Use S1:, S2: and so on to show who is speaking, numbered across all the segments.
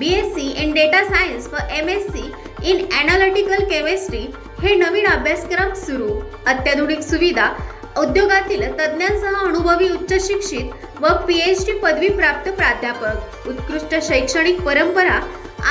S1: B S C in data science व M S C in analytical chemistry हे नवीन अभ्यासक्रम सुरू. अत्याधुनिक सुविधा उद्योगातील तज्ज्ञांसह अनुभवी उच्च शिक्षित व पी एच डी पदवी प्राप्त प्राध्यापक. उत्कृष्ट शैक्षणिक परंपरा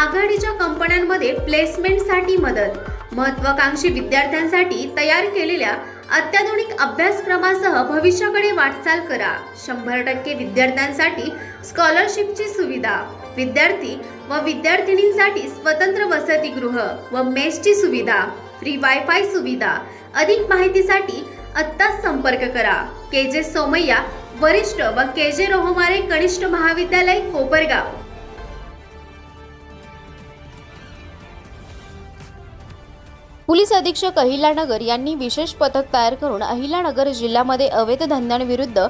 S1: आघाडीच्या कंपन्यांमध्ये प्लेसमेंटसाठी मदत. महत्वाकांक्षी विद्यार्थ्यांसाठी तयार केलेल्या अत्याधुनिक अभ्यासक्रमासह भविष्याकडे वाटचाल करा. शंभर टक्के विद्यार्थ्यांसाठी स्कॉलरशिपची सुविधा. विद्यार्थी व विद्यार्थिनींसाठी स्वतंत्र वसतिगृह व मेसची सुविधा. फ्री वायफाय सुविधा. अधिक माहितीसाठी आत्ताच संपर्क करा. के जे सोमय्या वरिष्ठ व के जे रोहमारे कनिष्ठ महाविद्यालय कोपरगाव.
S2: पोलीस अधीक्षक अहिलानगर यांनी विशेष पथक तयार करून अहिल्यानगर जिल्ह्यामध्ये अवैध धंद्यांविरुद्ध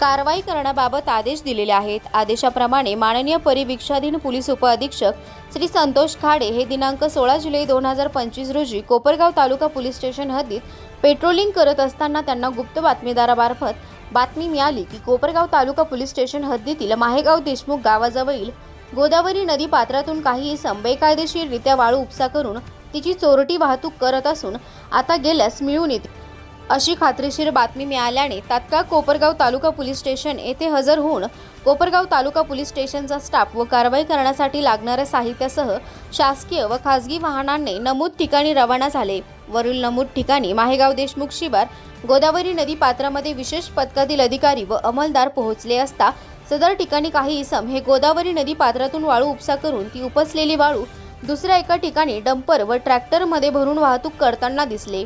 S2: कारवाई करण्याबाबत आदेश दिलेले आहेत. आदेशाप्रमाणे माननीय परिवीक्षाधीन पोलीस उपअधीक्षक श्री संतोष खाडे हे दिनांक सोळा जुलै दोन हजार पंचवीस रोजी कोपरगाव तालुका पोलीस स्टेशन हद्दीत पेट्रोलिंग करत असताना त्यांना गुप्त बातमीदारामार्फत बातमी मिळाली की कोपरगाव तालुका पोलीस स्टेशन हद्दीतील माहेगाव देशमुख गावाजवळील गोदावरी नदी पात्रातून काही इसम बेकायदेशीररित्या वाळू उपसा करून तिची चोरटी वाहतूक करत असून आता गेल्यास मिळून येते अशी खात्रीशीर बातमी मिळाल्याने तात्काळ कोपरगाव तालुका पोलीस स्टेशन येथे हजर होऊन कोपरगाव तालुका पोलीस स्टेशनचा स्टाफ व कारवाई करण्यासाठी लागणाऱ्या साहित्यासह शासकीय व खासगी वाहनांनी नमूद ठिकाणी रवाना झाले. वरील नमूद ठिकाणी माहेगाव देशमुख शिवार गोदावरी नदी पात्रामध्ये विशेष पथकातील अधिकारी व अंमलदार पोहोचले असता सदर ठिकाणी काही इसम हे गोदावरी नदी पात्रातून वाळू उपसा करून ती उपसलेली वाळू दुसऱ्या एका ठिकाणी डंपर व ट्रॅक्टरमध्ये भरून वाहतूक करताना दिसले.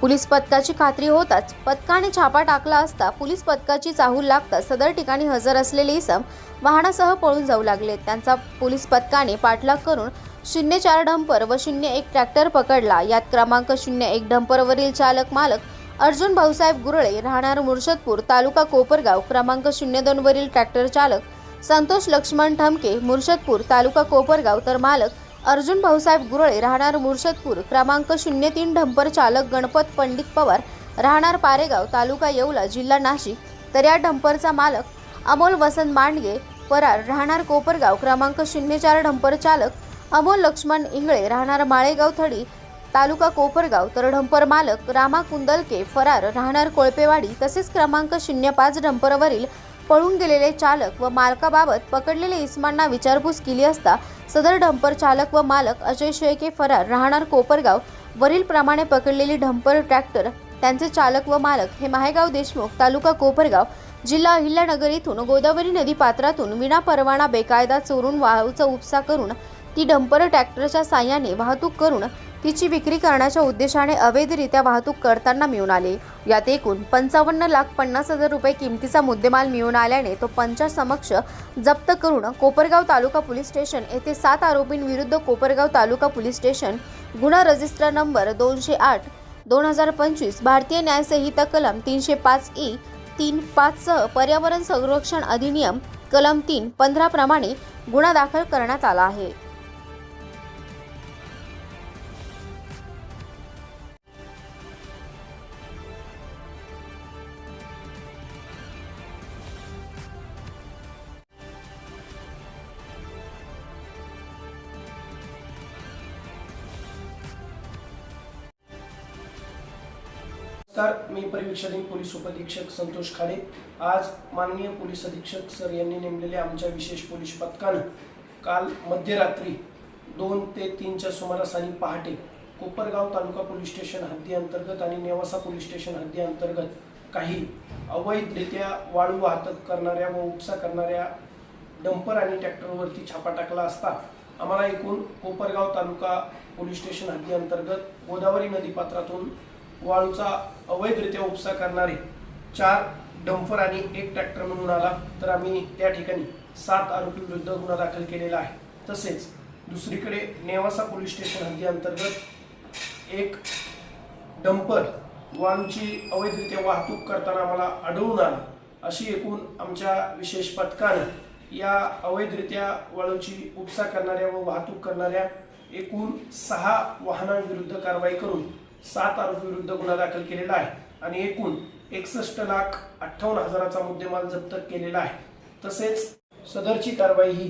S2: पोलीस पथकाची खात्री होताच पथकाने छापा टाकला असता पोलीस पथकाची चाहूल लागता सदर ठिकाणी हजर असलेले इसम वाहनासह पळून जाऊ लागले. त्यांचा पोलीस पथकाने पाठलाग करून शून्य चार डंपर व शून्य एक ट्रॅक्टर पकडला. यात क्रमांक शून्य एक डंपरवरील चालक मालक अर्जुन भाऊसाहेब गुरळे राहणार मुर्शदपूर तालुका कोपरगाव. क्रमांक शून्य दोनवरील ट्रॅक्टर चालक संतोष लक्ष्मण ठमके मुर्शदपूर तालुका कोपरगाव तर मालक अर्जुन भाऊसाहेब गुरळे राहणार मुर्शदपूर क्रमांक शून्य तीन ढंपर चालक गणपत पंडित पवार राहणार पारेगाव तालुका येवला जिल्हा नाशिक. तर या ढंपरचा मालक अमोल वसंत मांडगे परार राहणार कोपरगाव क्रमांक शून्य चार ढंपर चालक अमोल लक्ष्मण इंगळे राहणार माळेगाव थडी तालुका कोपरगाव. तर ढंपर मालक रामा कुंदलके फरार राहणार कोळपेवाडी तसेच क्रमांक शून्य पाच ढंपरवरील पळून गेलेले चालक व मालकाबाबत पकडलेले इस्मांना विचारपूस केली असता सदर डंपर चालक व मालक अजय शेळके फरार राहणार कोपरगाव. वरील प्रमाणे पकडलेली डंपर ट्रॅक्टर त्यांचे चालक व मालक हे माहेगाव देशमुख तालुका कोपरगाव जिल्हा अहिल्यानगर इथून गोदावरी नदी पात्रातून विना परवाना बेकायदा चोरून वाळूचा उपसा करून ती डंपर ट्रॅक्टरच्या साह्याने वाहतूक करून तिची विक्री करण्याच्या उद्देशाने अवैधरित्या वाहतूक करताना मिळून आले. यात एकूण पंचावन्न लाख पन्नास हजार रुपये किमतीचा मुद्देमाल मिळून आल्याने तो पंचासमक्ष जप्त करून कोपरगाव तालुका पोलीस स्टेशन येथे सात आरोपींविरुद्ध कोपरगाव तालुका पोलीस स्टेशन गुन्हा रजिस्टर नंबर दोनशे आठ दोन हजार पंचवीस भारतीय न्यायसंहिता कलम तीनशे पाच ई तीन पाचसह पर्यावरण संरक्षण अधिनियम कलम तीन पंधराप्रमाणे गुन्हा दाखल करण्यात आला आहे.
S3: नमस्कार मी परिवीक्षाधीन पोलीस उपअधीक्षक संतोष खाडे. आज माननीय पोलीस अधीक्षक सर यांनी नेमलेल्या आमच्या विशेष पोलीस पथकानं काल मध्यरात्री दोन ते तीनच्या सुमारास आणि पहाटे कोपरगाव तालुका पोलीस स्टेशन हद्दी अंतर्गत आणि नेवासा पोलीस स्टेशन हद्दी अंतर्गत काही अवैधरित्या वाळू वाहतूक करणाऱ्या व उपसा करणाऱ्या डंपर आणि ट्रॅक्टरवरती छापा टाकला असता आम्हाला एकूण कोपरगाव तालुका पोलीस स्टेशन हद्दी अंतर्गत गोदावरी नदीपात्रातून वाळूचा अवैधरित्या उपसा करणारे चार डंफर आणि एक ट्रॅक्टर म्हणून आला तर आम्ही त्या ठिकाणी सात आरोपी विरुद्ध गुन्हा दाखल केलेला आहे. तसेच दुसरीकडे नेवासा पोलीस स्टेशन हद्दीअंतर्गत एक डंपर वाळूची अवैधरित्या वाहतूक करताना आम्हाला आढळून आला. अशी एकूण आमच्या विशेष पथकानं या अवैधरित्या वाळूची उपसा करणाऱ्या व वाहतूक करणाऱ्या एकूण सहा वाहनांविरुद्ध कारवाई करून सात आरोपीविरुद्ध गुन्हा दाखल केलेला आहे आणि एकूण एकसष्ट लाख अठ्ठावन्न हजाराचा मुद्देमाल जप्त केलेला आहे. तसेच सदरची कारवाई ही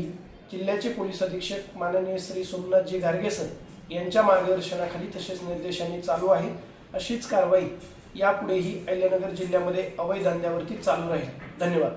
S3: जिल्ह्याचे पोलीस अधीक्षक माननीय श्री सोमनाथजी गार्गेसर यांच्या मार्गदर्शनाखाली तसेच निर्देशांनी चालू आहे. अशीच कारवाई यापुढेही अहिल्यानगर जिल्ह्यामध्ये अवैध धंद्यावरती चालू राहील. धन्यवाद.